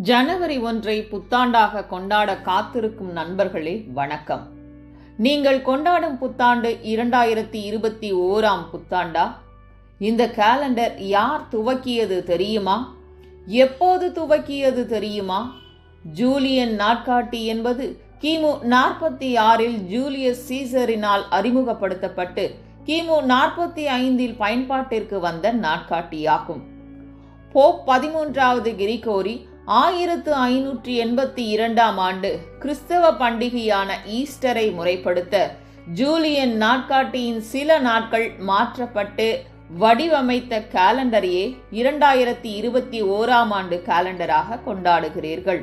ஜனவரி ஒன்றை புத்தாண்டாக கொண்டாட காத்திருக்கும் நண்பர்களே வணக்கம். நீங்கள் கொண்டாடும் புத்தாண்டு இரண்டாயிரத்தி இருபத்தி ஓராம் புத்தாண்டா? இந்த கேலண்டர் யார் துவக்கியது தெரியுமா? எப்போது துவக்கியது தெரியுமா? ஜூலியன் நாட்காட்டி என்பது கிமு நாற்பத்தி ஆறில் ஜூலியஸ் சீசரினால் அறிமுகப்படுத்தப்பட்டு கிமு நாற்பத்தி ஐந்தில் பயன்பாட்டிற்கு வந்த நாட்காட்டியாகும். போப் பதிமூன்றாவது கிரிகோரி ஆயிரத்து ஐநூற்றி எண்பத்தி இரண்டாம் ஆண்டு கிறிஸ்தவ பண்டிகையான ஈஸ்டரை முறைப்படுத்த ஜூலியன் நாட்காட்டியின் சில நாட்கள் மாற்றப்பட்டு வடிவமைத்த காலண்டரையே இரண்டாயிரத்தி இருபத்தி ஓராம் ஆண்டு காலண்டராக கொண்டாடுகிறீர்கள்.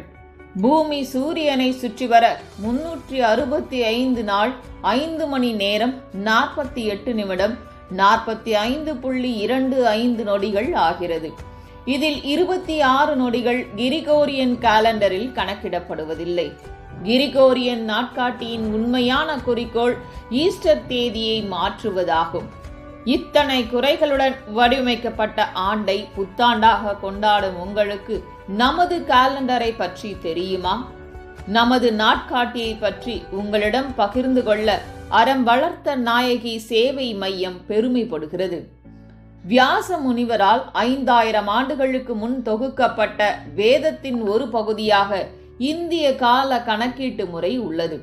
பூமி சூரியனை சுற்றி வர முன்னூற்றி அறுபத்தி ஐந்து நாள் ஐந்து மணி நேரம் நாற்பத்தி எட்டு நிமிடம் நாற்பத்தி ஐந்து புள்ளி இரண்டு ஐந்து நொடிகள் ஆகிறது. இதில் இருபத்தி ஆறு நொடிகள் கிரிகோரியன் காலண்டரில் கணக்கிடப்படுவதில்லை. கிரிகோரியன் நாட்காட்டியின் உண்மையான குறிக்கோள் ஈஸ்டர் தேதியை மாற்றுவதாகும். இத்தனை குறைகளுடன் வடிவமைக்கப்பட்ட ஆண்டை புத்தாண்டாக கொண்டாடும் உங்களுக்கு நமது காலண்டரை பற்றி தெரியுமா? நமது நாட்காட்டியை பற்றி உங்களிடம் பகிர்ந்து கொள்ள அறம் வளர்த்த நாயகி சேவை மையம் பெருமைப்படுகிறது. வியாச முனிவரால் ஐந்தாயிரம் ஆண்டுகளுக்கு முன் தொகுக்கப்பட்ட வேதத்தின் ஒரு பகுதியாக இந்திய கால கணக்கீட்டு முறை உள்ளது.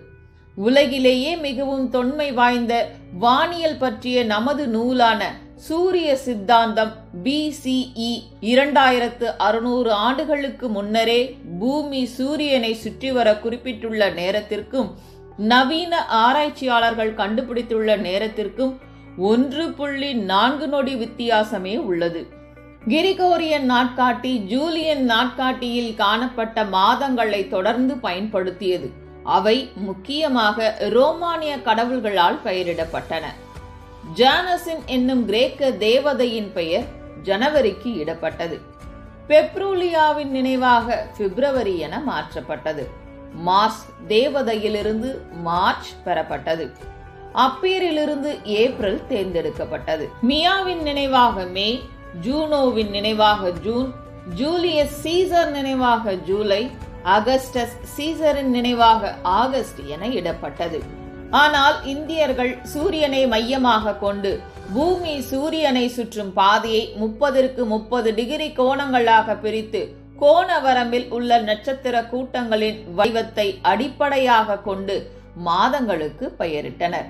உலகிலேயே மிகவும் தொன்மை வாய்ந்த வானியல் பற்றிய நமது நூலான சூரிய சித்தாந்தம் பிசிஇ இரண்டாயிரத்து அறுநூறு ஆண்டுகளுக்கு முன்னரே பூமி சூரியனை சுற்றி வர குறிப்பிட்டுள்ள நேரத்திற்கும் நவீன ஆராய்ச்சியாளர்கள் கண்டுபிடித்துள்ள நேரத்திற்கும் ஒன்று புள்ளி நான்கு நொடி வித்தியாசமே உள்ளது. கிரிகோரியன் நாட்காட்டி ஜூலியன் நாட்காட்டியில் காணப்பட்ட மாதங்களை தொடர்ந்து பயன்படுத்தியது. அவை முக்கியமாக ரோமானிய கடவுள்களால் பெயரிடப்பட்டன. ஜானசின் என்னும் கிரேக்க தேவதையின் பெயர் ஜனவரிக்கு இடப்பட்டது. பெப்ரூலியாவின் நினைவாக பிப்ரவரி என மாற்றப்பட்டது. மார்ஸ் தேவதையிலிருந்து மார்ச் பெறப்பட்டது. அப்பீரிலிருந்து ஏப்ரல் தேர்ந்தெடுக்கப்பட்டது. மியாவின் நினைவாக மே ஜூனோவின் நினைவாக ஜூன் ஜூலியஸ் சீசர் நினைவாக ஜூலை அகஸ்டஸ் சீசரின் நினைவாக ஆகஸ்ட் என இடப்பட்டது. ஆனால் இந்தியர்கள் சூரியனை மையமாக கொண்டு பூமி சூரியனை சுற்றும் பாதையை முப்பதற்கு முப்பது டிகிரி கோணங்களாக பிரித்து கோண வரம்பில் உள்ள நட்சத்திர கூட்டங்களின் வடிவத்தை அடிப்படையாக கொண்டு மாதங்களுக்கு பெயரிட்டனர்.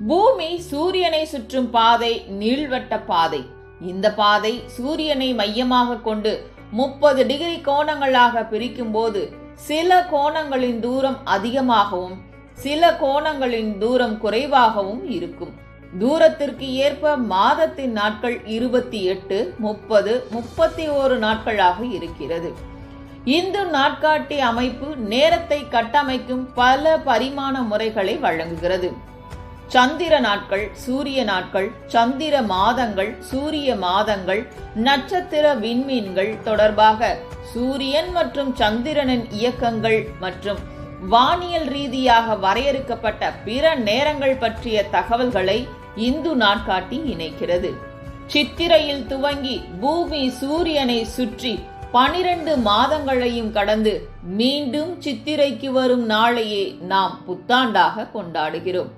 பூமி சூரியனை சுற்றும் பாதை நீள்வட்ட பாதை. இந்த பாதை சூரியனை மையமாக கொண்டு முப்பது டிகிரி கோணங்களாக பிரிக்கும் போது சில கோணங்களின் தூரம் அதிகமாகவும் சில கோணங்களின் தூரம் குறைவாகவும் இருக்கும். தூரத்திற்கு ஏற்ப மாதத்தின் நாட்கள் இருபத்தி எட்டு முப்பது முப்பத்தி ஓரு நாட்களாக இருக்கிறது. இந்து நாட்காட்டி அமைப்பு நேரத்தை கட்டமைக்கும் பல பரிமாண முறைகளை வழங்குகிறது. சந்திர நாட்கள் சூரிய நாட்கள் சந்திர மாதங்கள் சூரிய மாதங்கள் நட்சத்திர விண்மீன்கள் தொடர்பாக சூரியன் மற்றும் சந்திரனின் இயக்கங்கள் மற்றும் வானியல் ரீதியாக வரையறுக்கப்பட்ட பிற நேரங்கள் பற்றிய தகவல்களை இந்து நாட்காட்டி இணைக்கிறது. சித்திரையில் துவங்கி பூமி சூரியனை சுற்றி பனிரெண்டு மாதங்களையும் கடந்து மீண்டும் சித்திரைக்கு வரும் நாளையே நாம் புத்தாண்டாக கொண்டாடுகிறோம்.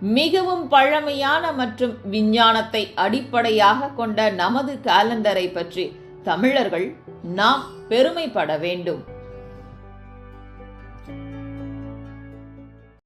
மிகவும் பழமையான மற்றும் விஞ்ஞானத்தை அடிப்படையாக கொண்ட நமது காலண்டரை பற்றி தமிழர்கள் நாம் பெருமைப்பட வேண்டும்.